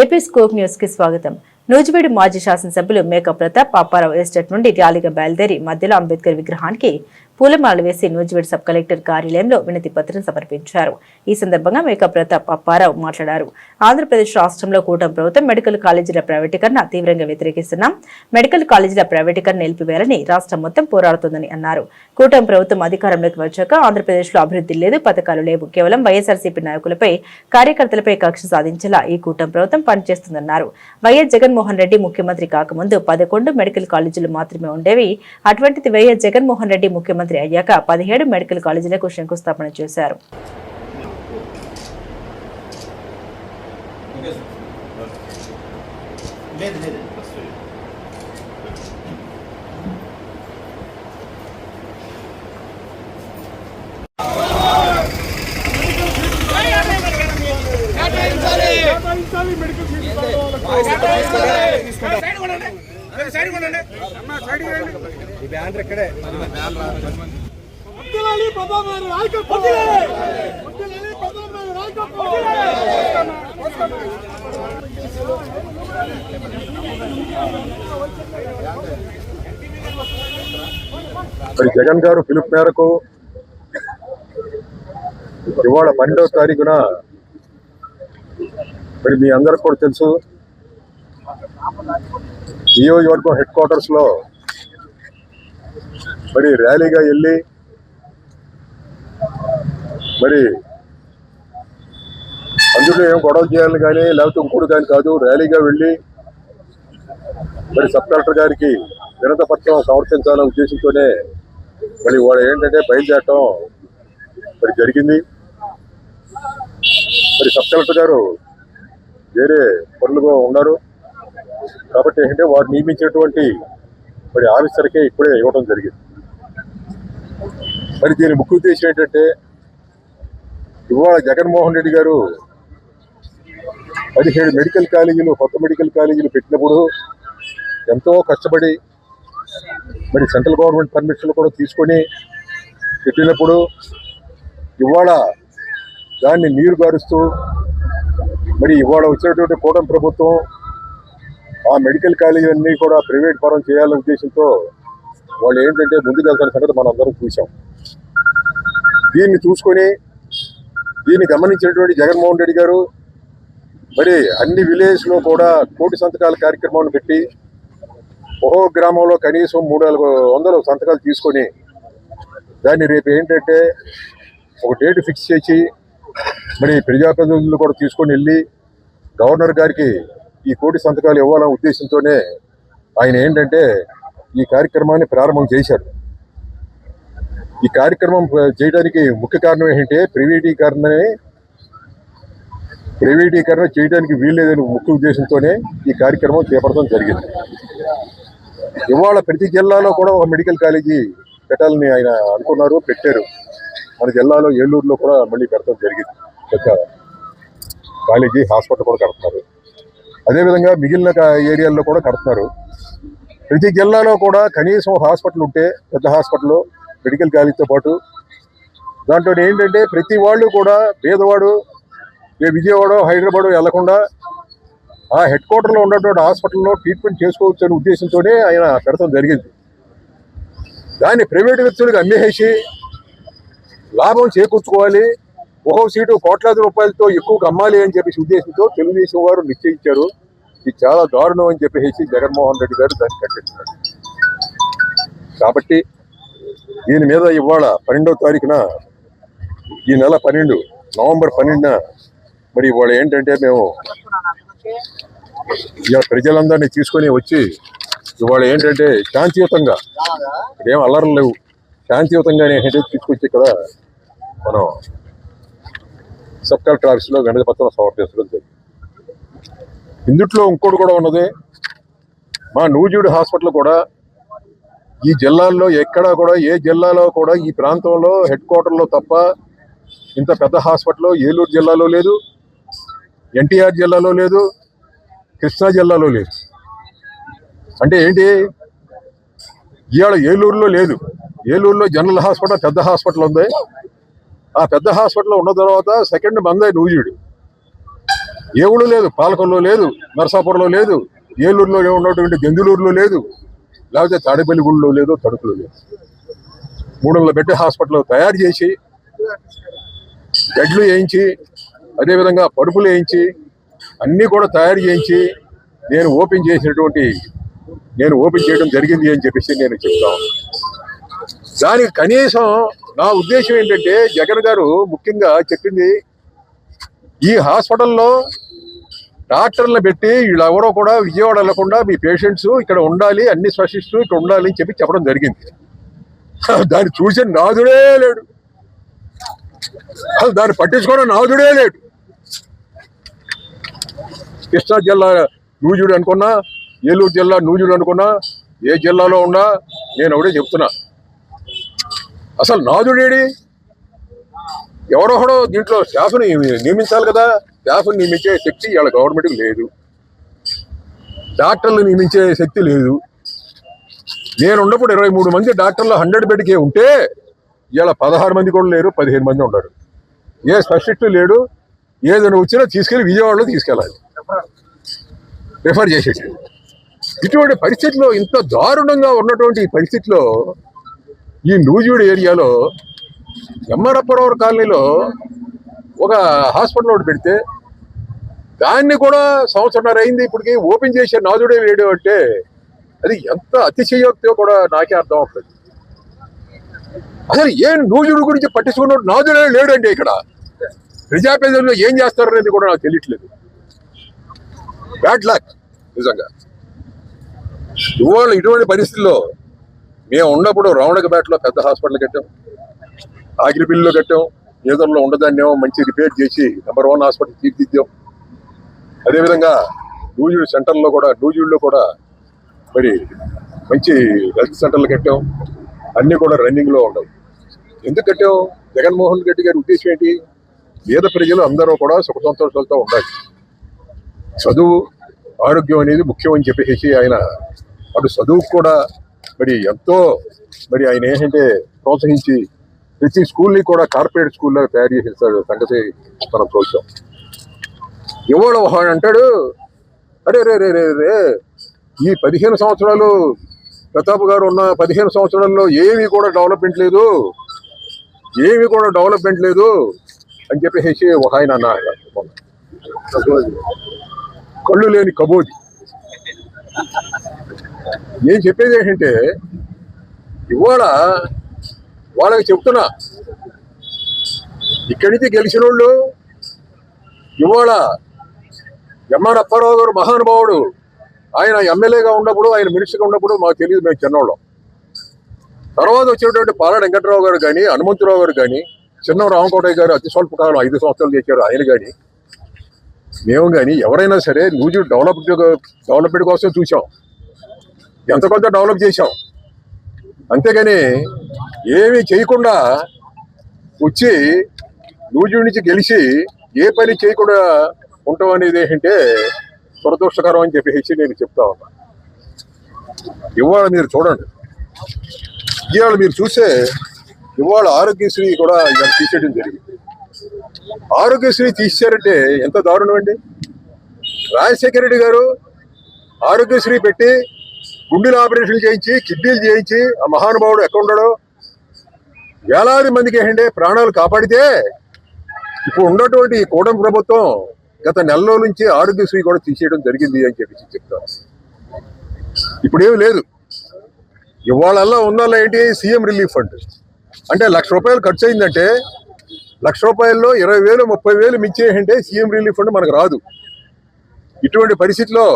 AP scope న్యూస్కి స్వాగతం. నూజివీడు మాజీ శాసనసభ్యులు మేక ప్రతాప్ పాపారావు ఎస్టేట్ నుండి ర్యాలీగా బయలుదేరి మధ్యలో అంబేద్కర్ విగ్రహానికి పూలమాలలు వేసి నూజివీడు సబ్ కలెక్టర్ కార్యాలయంలో వినతి పత్రం సమర్పించారు. ఈ సందర్భంగా మేక ప్రతాప్ అప్పారావు మాట్లాడారు. ఆంధ్రప్రదేశ్ రాష్ట్రంలో కూటమి ప్రభుత్వం మెడికల్ కాలేజీల ప్రైవేటీకరణ తీవ్రంగా వ్యతిరేకిస్తున్నాం. మెడికల్ కాలేజీల ప్రైవేటీకరణ నిలిపివేయాలని రాష్ట్రం మొత్తం పోరాడుతుందని అన్నారు. కూటమి ప్రభుత్వం అధికారంలోకి వచ్చాక ఆంధ్రప్రదేశ్లో అభివృద్ధి లేదు పథకాలు లేవు. కేవలం వైఎస్ఆర్సీపీ నాయకులపై కార్యకర్తలపై కక్ష సాధించేలా ఈ కూటమి ప్రభుత్వం పనిచేస్తుందన్నారు. వైఎస్ జగన్మోహన్ రెడ్డి ముఖ్యమంత్రి కాకముందు పదకొండు మెడికల్ కాలేజీలు మాత్రమే ఉండేవి. అటువంటిది వైఎస్ జగన్మోహన్ రెడ్డి ముఖ్యమంత్రి అయ్యాక పదిహేడు మెడికల్ కాలేజీలకు శంకుస్థాపన చేశారు. లేదు లేదు మెడికల్ ప్రధాన నాయకత్వం. ప్రధాన మరి జగన్ గారు పిలుపు మేరకు ఇవాళ పన్నెండవ తారీఖున మరి మీ అందరికి కూడా తెలుసు. నియోజకవర్గం హెడ్ క్వార్టర్స్లో మరి ర్యాలీగా వెళ్ళి మరి అందులో ఏం గొడవ చేయాలని కానీ లేకపోతే ఇంకోటి కానీ కాదు ర్యాలీగా వెళ్ళి మరి సబ్ కలెక్టర్ గారికి వినత పత్రం సమర్పించాలనే ఉద్దేశంతోనే మరి వాడు ఏంటంటే బయలుదేరటం మరి జరిగింది. మరి సబ్ కలెక్టర్ గారు వేరే పనులుగా ఉన్నారు. కాబట్టి ఏంటంటే వారు నియమించినటువంటి మరి ఆఫీసర్కే ఇప్పుడే ఇవ్వడం జరిగింది. మరి దీని ముఖ్య ఉద్దేశం ఏంటంటే ఇవాళ జగన్మోహన్ రెడ్డి గారు పదిహేడు మెడికల్ కాలేజీలు కొత్త మెడికల్ కాలేజీలు పెట్టినప్పుడు ఎంతో కష్టపడి మరి సెంట్రల్ గవర్నమెంట్ పర్మిషన్లు కూడా తీసుకొని పెట్టినప్పుడు ఇవాళ దాన్ని నీరు గారుస్తూ మరి ఇవాళ వచ్చినటువంటి కూటమి ప్రభుత్వం ఆ మెడికల్ కాలేజీ అన్నీ కూడా ప్రైవేట్ పరం చేయాలనే ఉద్దేశంతో వాళ్ళు ఏంటంటే ముందుకు వెళ్తారు సంగతి మనం అందరం చూసాం దీన్ని చూసుకొని దీన్ని గమనించినటువంటి జగన్మోహన్ రెడ్డి గారు మరి అన్ని విలేజ్లో కూడా కోటి సంతకాల కార్యక్రమాన్ని పెట్టి ఒక్కో గ్రామంలో కనీసం మూడు నాలుగు వందల సంతకాలు తీసుకొని దాన్ని రేపు ఏంటంటే ఒక డేట్ ఫిక్స్ చేసి మరి ప్రజాప్రతినిధులు కూడా తీసుకొని వెళ్ళి గవర్నర్ గారికి ఈ కోటి సంతకాలు ఇవ్వాలనే ఉద్దేశంతోనే ఆయన ఏంటంటే ఈ కార్యక్రమాన్ని ప్రారంభం చేశారు. ఈ కార్యక్రమం చేయడానికి ముఖ్య కారణం ఏంటంటే ప్రైవేటీకరణని ప్రైవేటీకరణ చేయడానికి వీల్లేదని ముఖ్య ఉద్దేశంతోనే ఈ కార్యక్రమం చేపడటం జరిగింది. ఇవాళ ప్రతి జిల్లాలో కూడా ఒక మెడికల్ కాలేజీ పెట్టాలని ఆయన అనుకున్నారు పెట్టారు. మన జిల్లాలో ఏలూరులో కూడా మళ్ళీ పెడతాం జరిగింది. పెద్ద కాలేజీ హాస్పిటల్ కూడా కడుతున్నారు. అదేవిధంగా మిగిలిన ఏరియాల్లో కూడా కడుతున్నారు. ప్రతి జిల్లాలో కూడా కనీసం హాస్పిటల్ ఉంటే పెద్ద హాస్పిటల్ మెడికల్ కాలేజీతో పాటు. దాంట్లో ఏంటంటే ప్రతి వాళ్ళు కూడా పేదవాడు ఏ విజయవాడ హైదరాబాద్ వెళ్ళకుండా ఆ హెడ్ క్వార్టర్లో ఉన్నటువంటి హాస్పిటల్లో ట్రీట్మెంట్ చేసుకోవచ్చు అనే ఉద్దేశంతోనే ఆయన పెడతాం జరిగింది. దాన్ని ప్రైవేట్ వ్యక్తులకు అమ్మేసి లాభం చేకూర్చుకోవాలి. ఒక్కొక్క సీటు కోట్లాది రూపాయలతో ఎక్కువ అమ్మాలి అని చెప్పేసి ఉద్దేశంతో తెలుగుదేశం వారు నిశ్చయించారు. ఇది చాలా దారుణం అని చెప్పేసి జగన్మోహన్ రెడ్డి గారు దాన్ని కట్టించారు కాబట్టి దీని మీద ఇవాళ పన్నెండవ తారీఖున ఈ నెల పన్నెండు నవంబర్ పన్నెండున మరి ఇవాళ ఏంటంటే మేము ఇవాళ ప్రజలందరినీ తీసుకొని వచ్చి ఇవాళ ఏంటంటే శాంతియుతంగా ఏం అల్లర్లు లేవు. శాంతియుతంగా ఏంటంటే తీసుకొచ్చి ఇక్కడ మనం సబ్ కలెక్టర్ ఆఫీస్లో గణపతి పత్రం సమర్పించడం జరిగింది. ఇందుట్లో ఇంకోటి కూడా ఉన్నది మా నూజివీడు హాస్పిటల్ కూడా ఈ జిల్లాల్లో ఎక్కడా కూడా ఏ జిల్లాలో కూడా ఈ ప్రాంతంలో హెడ్ క్వార్టర్లో తప్ప ఇంత పెద్ద హాస్పిటల్ ఏలూరు జిల్లాలో లేదు ఎన్టీఆర్ జిల్లాలో లేదు కృష్ణా జిల్లాలో లేదు. అంటే ఏంటి? ఇవాళ ఏలూరులో లేదు. ఏలూరులో జనరల్ హాస్పిటల్ పెద్ద హాస్పిటల్ ఉంది. ఆ పెద్ద హాస్పిటల్లో ఉన్న తర్వాత సెకండ్ మందే నూజివీడు ఏ ఊళ్ళో లేదు పాలకొల్లో లేదు నరసాపురంలో లేదు ఏలూరులో ఉన్నటువంటి గెందులూరులో లేదు లేకపోతే గుళ్ళో లేదు తడుపులో లేదు. మూడు వందల బెడ్ హాస్పిటల్ తయారు చేసి బెడ్లు వేయించి అదేవిధంగా పరుపులు వేయించి అన్నీ కూడా తయారు చేయించి నేను ఓపెన్ చేసినటువంటి నేను ఓపెన్ చేయడం జరిగింది అని చెప్పేసి నేను చెప్తాను దానికి కనీసం నా ఉద్దేశం ఏంటంటే జగన్ గారు ముఖ్యంగా చెప్పింది ఈ హాస్పిటల్లో డాక్టర్లను పెట్టి వీళ్ళెవరో కూడా విజయవాడ వెళ్ళకుండా మీ పేషెంట్స్ ఇక్కడ ఉండాలి అన్ని స్పెషలిస్టులు ఇక్కడ ఉండాలి అని చెప్పి చెప్పడం జరిగింది. దాన్ని చూసి నాదుడే లేడు. అసలు దాన్ని పట్టించుకోవడం నాదుడే లేడు. కృష్ణా జిల్లా నూజుడు అనుకున్నా ఏలూరు జిల్లా నూజుడు అనుకున్నా ఏ జిల్లాలో ఉన్నా నేను ఒకటే చెప్తున్నా. అసలు నాదుడేడి ఎవరొకడో దీంట్లో స్టాఫ్ని నియమించాలి కదా? స్టాఫ్ని నియమించే శక్తి ఇవాళ గవర్నమెంట్కి లేదు. డాక్టర్లు నియమించే శక్తి లేదు. నేను ఉన్నప్పుడు ఇరవై మూడు మంది డాక్టర్లు హండ్రెడ్ బెడ్కే ఉంటే ఇవాళ పదహారు మంది కూడా లేరు పదిహేను మంది ఉన్నారు ఏ స్పెషలిస్ట్ లేడు ఏదైనా వచ్చినా తీసుకెళ్ళి విజయవాడలో తీసుకెళ్ళాలి. రిఫర్ చేసేసి ఇటువంటి పరిస్థితిలో ఇంత దారుణంగా ఉన్నటువంటి ఈ పరిస్థితిలో ఈ నూజివీడు ఏరియాలో ఎమ్మరప్పరవర్ కాలనీలో ఒక హాస్పిటల్ ఒకటి పెడితే దాన్ని కూడా సంవత్సరంన్నర అయింది. ఇప్పటికి ఓపెన్ చేసే నాజుడే లేడు అంటే అది ఎంత అతిశయోక్తిగా కూడా నాకే అర్థం అవుతుంది అసలు ఏం నూజుడు గురించి పట్టించుకున్నాడు నాజుడే లేడండి ఇక్కడ ప్రజాప్రతినిధులు ఏం చేస్తారనేది కూడా నాకు తెలియట్లేదు. బ్యాడ్ లక్ నిజంగా. ఇవాళ ఇటువంటి పరిస్థితుల్లో మేము ఉన్నప్పుడు రావణకపేటలో పెద్ద హాస్పిటల్ కట్టాం. ఆగిరిపిల్లిలో కట్టాం. ఏదోలో ఉండదాన్నేమో మంచి రిపేర్ చేసి నెంబర్ వన్ హాస్పిటల్ తీర్చిద్దాం అదేవిధంగా డూజుడు సెంటర్లో కూడా డూజుడిలో కూడా మరి మంచి హెల్త్ సెంటర్లు కట్టాం. అన్నీ కూడా రన్నింగ్లో ఉండవు. ఎందుకు కట్టాం? జగన్మోహన్ రెడ్డి గారి ఉద్దేశం ఏంటి? పేద ప్రజలు అందరూ కూడా సుఖ సంతోషాలతో ఉండాలి. చదువు ఆరోగ్యం అనేది ముఖ్యం అని చెప్పేసి ఆయన అటు చదువుకు కూడా మరి ఎంతో మరి ఆయన ఏంటంటే ప్రోత్సహించి ప్రతి స్కూల్ని కూడా కార్పొరేట్ స్కూల్లో తయారు చేసేస్తాడు సంగతి మనం చూసాం. ఎవడు ఒకడు అంటాడు అరే రే రే రే రే ఈ పదిహేను సంవత్సరాలు ప్రతాప్ గారు ఉన్న పదిహేను సంవత్సరాల్లో ఏమీ కూడా డెవలప్మెంట్ లేదు ఏమీ కూడా డెవలప్మెంట్ లేదు అని చెప్పేసి ఒక ఆయన అన్నారు. కళ్ళు లేని కబోజ్. నేను చెప్పేది ఏంటంటే ఇవాళ వాళ్ళకి చెప్తున్నా ఇక్కడి నుంచి గెలిచిన వాళ్ళు ఇవాళ ఎంఆర్ అప్పారావు గారు మహానుభావుడు. ఆయన ఎమ్మెల్యేగా ఉన్నప్పుడు ఆయన మినిస్టర్గా ఉన్నప్పుడు మాకు తెలియదు మేము చిన్నవాళ్ళం తర్వాత వచ్చినటువంటి పాల వెంకటరావు గారు కానీ హనుమంతరావు గారు కానీ చిన్న రామకోటయ్య గారు అతి స్వల్ప కాలం ఐదు సంవత్సరాలు చేశారు ఆయన కానీ మేము కానీ ఎవరైనా సరే న్యూజ్ డెవలప్ డెవలప్మెంట్ కోసం చూసాం ఎంత కొంత డెవలప్ చేశాం అంతేగాని ఏమీ చేయకుండా వచ్చి లూజు నుంచి గెలిచి ఏ పని చేయకుండా ఉండటం అనేది ఏంటంటే దురదృష్టకరం అని చెప్పేసి నేను చెప్తా ఉన్నా. ఇవాళ మీరు చూడండి. ఇవాళ మీరు చూస్తే ఇవాళ ఆరోగ్యశ్రీ కూడా ఇవాళ తీసేయడం జరిగింది. ఆరోగ్యశ్రీ తీసారంటే ఎంత దారుణం అండి? రాజశేఖర రెడ్డి గారు ఆరోగ్యశ్రీ పెట్టి గుండెలు ఆపరేషన్లు చేయించి కిడ్నీలు చేయించి ఆ మహానుభావుడు ఎక్కడ ఉండడో వేలాది మందికి ఏంటంటే ప్రాణాలు కాపాడితే ఇప్పుడు ఉన్నటువంటి కూటమి ప్రభుత్వం గత నెలలో నుంచి ఆరోగ్యశ్రీ కూడా తీసేయడం జరిగింది అని చెప్పి చెప్తారు. ఇప్పుడేమి లేదు. ఇవాళల్లా ఉందల్లా ఏంటి? CM relief fund. అంటే లక్ష రూపాయలు ఖర్చు అయిందంటే లక్ష రూపాయల్లో ఇరవై వేలు ముప్పై వేలు మించి సీఎం రిలీఫ్ ఫండ్ మనకు రాదు. ఇటువంటి పరిస్థితిలో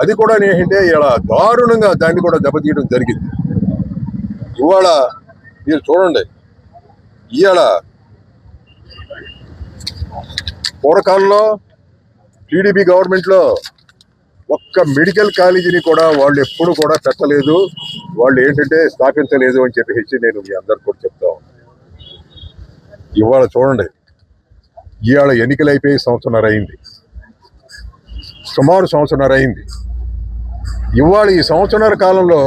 అది కూడా ఏంటంటే ఇలా దారుణంగా దాన్ని కూడా దెబ్బతీయడం జరిగింది. ఇవాళ మీరు చూడండి. ఇవాళ పూర్వకాలంలో టీడీపీ గవర్నమెంట్లో ఒక్క మెడికల్ కాలేజీని కూడా వాళ్ళు ఎప్పుడు కూడా పెట్టలేదు. వాళ్ళు ఏంటంటే స్థాపించలేదు అని చెప్పేసి నేను మీ అందరికి కూడా చెప్తా ఇవాళ చూడండి. ఇవాళ ఎన్నికలు అయిపోయి సంవత్సరంన్నర అయింది. సుమారు సంవత్సరంన్నర అయింది. ఇవాళ ఈ సంవత్సరాల కాలంలో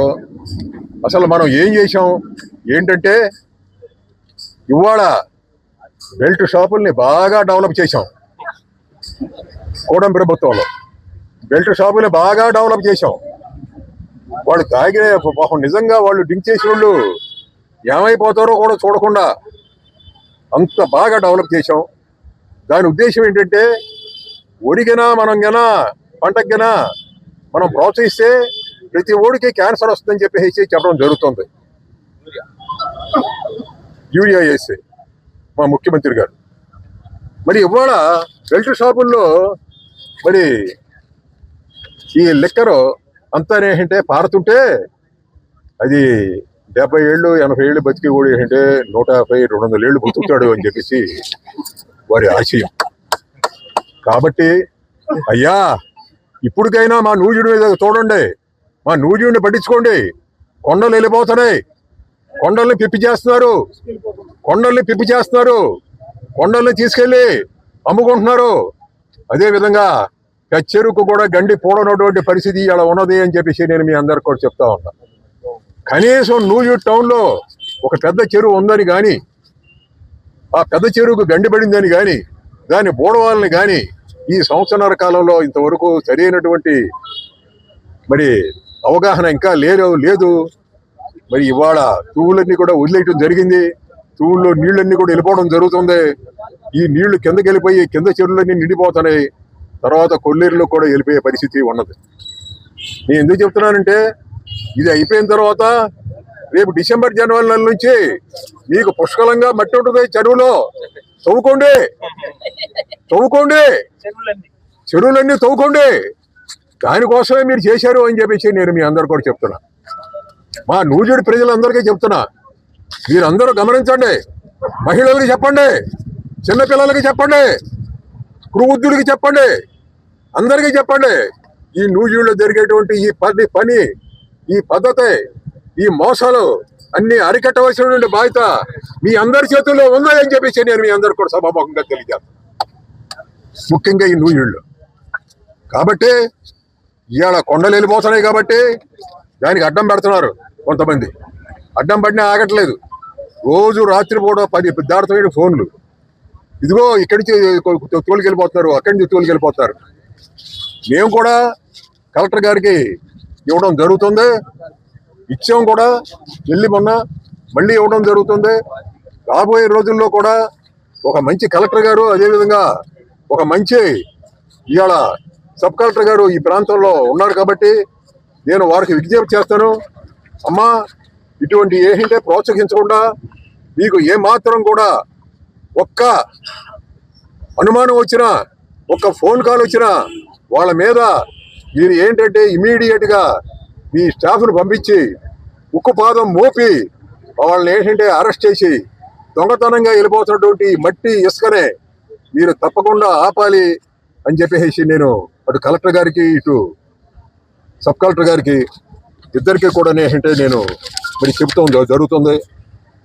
అసలు మనం ఏం చేసాం ఏంటంటే ఇవాళ బెల్ట్ షాపుల్ని బాగా డెవలప్ చేశాం. కూడం ప్రభుత్వంలో బెల్ట్ షాపుల్ని బాగా డెవలప్ చేశాం. వాళ్ళు తాగిన పాపం నిజంగా వాళ్ళు డ్రింక్ చేసే వాళ్ళు ఏమైపోతారో కూడా చూడకుండా అంత బాగా డెవలప్ చేశాం. దాని ఉద్దేశం ఏంటంటే ఒడిగినా మనం గనా పంటకినా మనం ప్రోత్సహిస్తే ప్రతి ఓడికి క్యాన్సర్ వస్తుందని చెప్పేసి చెప్పడం జరుగుతుంది. యూరియా మా ముఖ్యమంత్రి గారు. మరి ఇవాళ బెల్ట్ షాపుల్లో మరి ఈ లిక్కరు అంతా ఏంటంటే పారుతుంటే అది డెబ్బై ఏళ్ళు ఎనభై ఏళ్ళు బతికి కూడా ఏంటంటే నూట యాభై రెండు వందల ఏళ్ళు బతుకుతాడు అని చెప్పేసి వారి ఆశయం. కాబట్టి అయ్యా ఇప్పటికైనా మా నూజుడి మీద చూడండి మా నూజుడిని పట్టించుకోండి. కొండలు వెళ్ళిపోతున్నాయి. కొండల్ని పిప్పి చేస్తున్నారు. కొండల్ని పిప్పి చేస్తున్నారు. కొండల్ని తీసుకెళ్ళి అమ్ముకుంటున్నారు. అదేవిధంగా కచ్చెరుకు కూడా గండి పూడనటువంటి పరిస్థితి ఇలా ఉన్నది అని చెప్పేసి నేను మీ అందరికి కూడా చెప్తా ఉన్నా. కనీసం నూజూరు టౌన్లో ఒక పెద్ద చెరువు ఉందని కానీ ఆ పెద్ద చెరువుకు గండి పడిందని కానీ దాన్ని బూడవాలని కానీ ఈ సంవత్సరాల కాలంలో ఇంతవరకు సరైనటువంటి మరి అవగాహన ఇంకా లేదు లేదు. మరి ఇవాళ తూవులన్నీ కూడా వదిలేయటం జరిగింది. తూవుల్లో నీళ్ళన్నీ కూడా వెళ్ళిపోవడం జరుగుతుంది. ఈ నీళ్ళు కిందకి వెళ్ళిపోయి కింద చెరువులన్నీ నిండిపోతున్నాయి. తర్వాత కొల్లేరులో కూడా వెళ్ళిపోయే పరిస్థితి ఉన్నది. నేను ఎందుకు చెప్తున్నానంటే ఇది అయిపోయిన తర్వాత రేపు డిసెంబర్ జనవరి నెల నుంచి మీకు పుష్కలంగా మట్టి ఉంటుంది చెరువులో. చదువుకోండి తవ్వుకోండి. చెరువులన్నీ. తవ్వుకోండి. దానికోసమే మీరు చేశారు అని చెప్పేసి నేను మీ అందరు కూడా చెప్తున్నా. మా నూజుడి ప్రజలందరికీ చెప్తున్నా. మీరందరూ గమనించండి. మహిళలకి చెప్పండి. చిన్నపిల్లలకి చెప్పండి. వృద్ధులకి చెప్పండి. అందరికీ చెప్పండి. ఈ నూజుడిలో జరిగేటువంటి ఈ పని పని ఈ పద్ధతి ఈ మోసాలు అన్ని అరికట్టవలసినటువంటి బాధ్యత మీ అందరి చేతుల్లో ఉందని చెప్పేసి నేను మీ అందరు కూడా సభాముఖంగా తెలియజేస్తాను. ముఖ్యంగా ఈ నూజుళ్ళు కాబట్టి ఇవాళ కొండలు వెళ్ళిపోతున్నాయి కాబట్టి దానికి అడ్డం పెడుతున్నారు కొంతమంది. అడ్డం పడినా ఆగట్లేదు. రోజు రాత్రి పూట పది దాడుతున్నాయి ఫోన్లు. ఇదిగో ఇక్కడి నుంచి తోలుకెళ్ళిపోతున్నారు. అక్కడి నుంచి తోలికెళ్ళిపోతున్నారు. మేము కూడా కలెక్టర్ గారికి ఇవ్వడం జరుగుతుంది. ఇచ్చాం కూడా. వెళ్ళి మొన్న మళ్ళీ ఇవ్వడం జరుగుతుంది. రాబోయే రోజుల్లో కూడా ఒక మంచి కలెక్టర్ గారు అదేవిధంగా ఒక మంచి ఇవాళ సబ్ కలెక్టర్ గారు ఈ ప్రాంతంలో ఉన్నారు కాబట్టి నేను వారికి విజ్ఞప్తి చేస్తాను. అమ్మా ఇటువంటి ఏంటంటే ప్రోత్సహించకుండా మీకు ఏ మాత్రం కూడా ఒక్క అనుమానం వచ్చినా ఒక్క ఫోన్ కాల్ వచ్చినా వాళ్ళ మీద మీరు ఏంటంటే ఇమీడియట్గా మీ స్టాఫ్ను పంపించి ఉక్కు పాదం మోపి వాళ్ళని ఏంటంటే అరెస్ట్ చేసి దొంగతనంగా వెళ్ళిపోతున్నటువంటి మట్టి ఇసుకనే మీరు తప్పకుండా ఆపాలి అని చెప్పేసి నేను అటు కలెక్టర్ గారికి ఇటు సబ్ కలెక్టర్ గారికి ఇద్దరికి కూడా ఏంటంటే నేను మరి చెబుతాం జరుగుతుంది.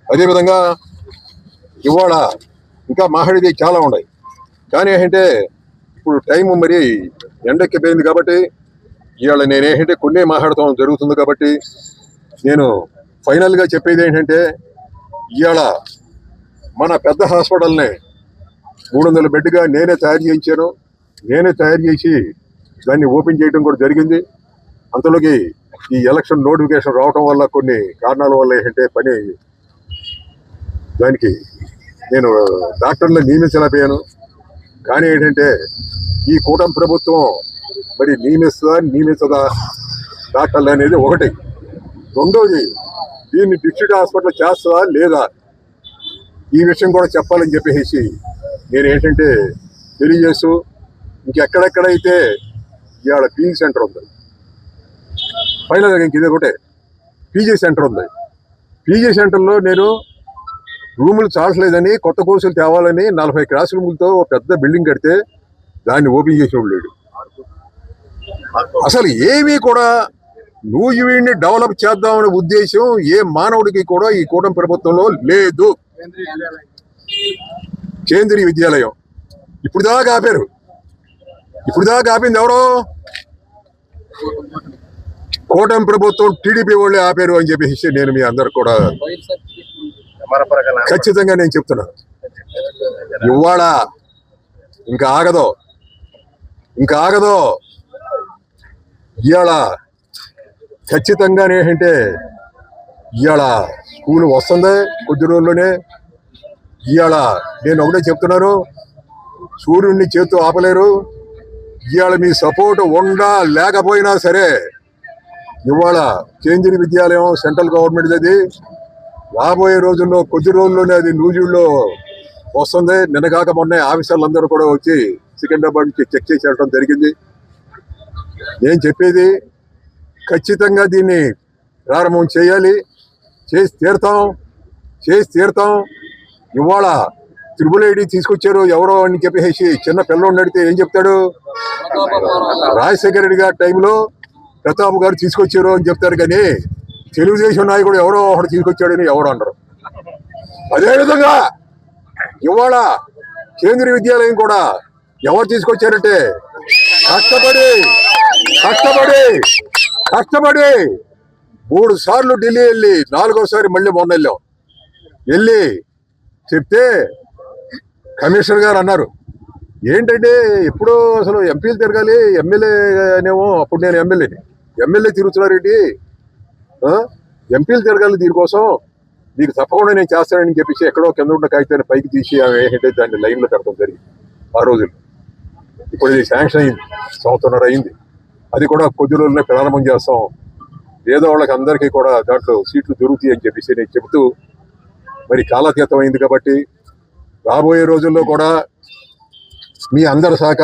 అదేవిధంగా ఇవాళ ఇంకా మాట్లాడేది చాలా ఉన్నాయి. కానీ ఏంటంటే ఇప్పుడు టైం మరి ఎండెక్కిపోయింది కాబట్టి ఇవాళ నేను ఏంటంటే కొన్ని మాట్లాడటం జరుగుతుంది కాబట్టి నేను ఫైనల్గా చెప్పేది ఏంటంటే ఇవాళ మన పెద్ద హాస్పిటల్ని మూడు వందల బెడ్గా నేనే తయారు చేయించాను. నేనే తయారు చేసి దాన్ని ఓపెన్ చేయడం కూడా జరిగింది. అంతలోకి ఈ ఎలక్షన్ నోటిఫికేషన్ రావటం వల్ల కొన్ని కారణాల వల్ల ఏంటంటే పని దానికి నేను డాక్టర్లు నియమించలేకపోయాను. కానీ ఏంటంటే ఈ కూటమి ప్రభుత్వం మరి నియమిస్తుందా నియమించదా? డాక్టర్లు అనేది ఒకటి. రెండోది దీన్ని డిస్ట్రిక్ట్ హాస్పిటల్ చేస్తుందా లేదా? ఈ విషయం కూడా చెప్పాలని చెప్పేసి నేను ఏంటంటే తెలియజేస్తూ ఇంకెక్కడెక్కడైతే ఇవాళ పీజీ సెంటర్ ఉంది. ఫైనల్ ఇంక ఇది ఒకటే. పీజీ సెంటర్ ఉంది. పీజీ సెంటర్లో నేను రూములు చాలట్లేదని కొత్త కోర్సులు తేవాలని నలభై క్లాస్ రూములతో పెద్ద బిల్డింగ్ కడితే దాన్ని ఓపెన్ చేసేవాడు లేడు. అసలు ఏమీ కూడా నువ్వు వీడిని డెవలప్ చేద్దామనే ఉద్దేశం ఏ మానవుడికి కూడా ఈ కూటమి ప్రభుత్వంలో లేదు. కేంద్రీయ విద్యాలయం. ఇప్పుడు దాకా ఆపారు. ఇప్పుడు దాకా ఆపింది ఎవరో? కూటమి ప్రభుత్వం టీడీపీ వాళ్ళే ఆపారు అని చెప్పేసి నేను మీ అందరు కూడా ఖచ్చితంగా నేను చెప్తున్నాను ఇవాళ ఇంకా ఆగదు. ఇంకా ఆగదు. ఇవాళ ఖచ్చితంగా ఏంటంటే ఇవాళ స్కూల్ వస్తుంది కొద్ది రోజుల్లోనే. ఇవాళ నేను ఒకటే చెప్తున్నాను సూర్యుడిని చేతు ఆపలేరు. ఇవాళ మీ సపోర్ట్ ఉండా లేకపోయినా సరే ఇవాళ కేంద్రీయ విద్యాలయం సెంట్రల్ గవర్నమెంట్ అది రాబోయే రోజుల్లో కొద్ది రోజుల్లోనే అది నూజిల్లో వస్తుంది. నిన్నగాక మొన్న ఆఫీసర్లందరూ కూడా వచ్చి సికింద్రాబాద్ నుంచి చెక్ చేసి వెళ్ళడం జరిగింది. నేను చెప్పేది ఖచ్చితంగా దీన్ని ప్రారంభం చేయాలి. చేసి తీరుతాం. చేసి తీరుతాం. ఇవాళ త్రిబుల్ ఐడి తీసుకొచ్చారు ఎవరో అని చెప్పేసి చిన్న పిల్లోడిని అడిగితే ఏం చెప్తాడు? రాజశేఖర రెడ్డి గారి టైంలో ప్రతాప్ గారు తీసుకొచ్చారు అని చెప్తారు కానీ తెలుగుదేశం నాయకుడు ఎవరో ఒకడు తీసుకొచ్చాడని ఎవరు అనరు. అదేవిధంగా ఇవాళ కేంద్రీయ విద్యాలయం కూడా ఎవరు తీసుకొచ్చారంటే కష్టపడి కష్టపడి కష్టపడి మూడు సార్లు ఢిల్లీ వెళ్ళి నాలుగోసారి మళ్ళీ మొన్న వెళ్ళాం. వెళ్ళి చెప్తే కమిషనర్ గారు అన్నారు. ఏంటంటే ఎప్పుడో అసలు ఎంపీలు తిరగాలి ఎమ్మెల్యే అనేమో అప్పుడు నేను ఎమ్మెల్యేని ఎమ్మెల్యే తిరుగుతున్నారేంటి ఎంపీలు తిరగాలి దీనికోసం. మీకు తప్పకుండా నేను చేస్తానని చెప్పేసి ఎక్కడో కింద ఉన్న కాగితాన్ని పైకి తీసి ఆమె ఏంటంటే దాన్ని లైన్లో పెడతాం జరిగింది ఆ రోజులు ఇప్పుడు ఇది శాంక్షన్ అయింది. సంవత్సరంన్నర అయింది. అది కూడా కొద్ది రోజులనే ప్రారంభం చేస్తాం. ఏదో వాళ్ళకి అందరికీ కూడా దాంట్లో సీట్లు దొరుకుతాయి అని చెప్పేసి నేను చెబుతూ మరి కాలాతీతమైంది అయింది కాబట్టి రాబోయే రోజుల్లో కూడా మీ అందరి సహకారం